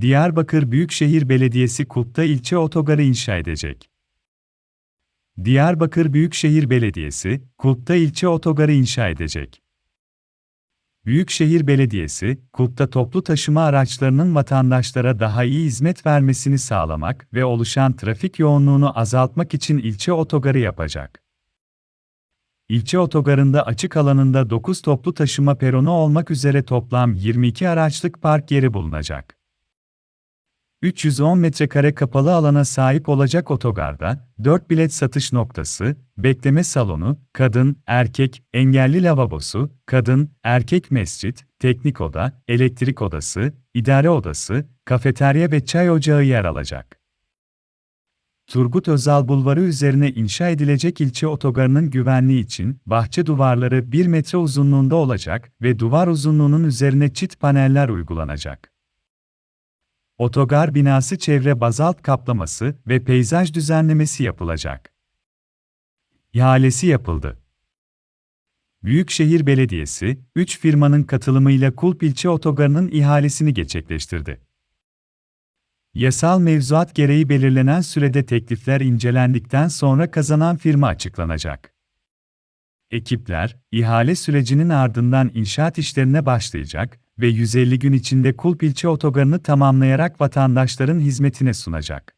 Diyarbakır Büyükşehir Belediyesi Kulp'ta ilçe otogarı inşa edecek. Diyarbakır Büyükşehir Belediyesi, Kulp'ta ilçe otogarı inşa edecek. Büyükşehir Belediyesi, Kulp'ta toplu taşıma araçlarının vatandaşlara daha iyi hizmet vermesini sağlamak ve oluşan trafik yoğunluğunu azaltmak için ilçe otogarı yapacak. İlçe otogarında açık alanında 9 toplu taşıma peronu olmak üzere toplam 22 araçlık park yeri bulunacak. 310 metrekare kapalı alana sahip olacak otogarda, 4 bilet satış noktası, bekleme salonu, kadın, erkek, engelli lavabosu, kadın, erkek mescit, teknik oda, elektrik odası, idare odası, kafeterya ve çay ocağı yer alacak. Turgut Özal Bulvarı üzerine inşa edilecek ilçe otogarının güvenliği için bahçe duvarları 1 metre uzunluğunda olacak ve duvar uzunluğunun üzerine çit paneller uygulanacak. Otogar binası çevre bazalt kaplaması ve peyzaj düzenlemesi yapılacak. İhalesi yapıldı. Büyükşehir Belediyesi, 3 firmanın katılımıyla Kulp ilçe otogarının ihalesini gerçekleştirdi. Yasal mevzuat gereği belirlenen sürede teklifler incelendikten sonra kazanan firma açıklanacak. Ekipler, ihale sürecinin ardından inşaat işlerine başlayacak ve 150 gün içinde Kulp ilçe otogarını tamamlayarak vatandaşların hizmetine sunacak.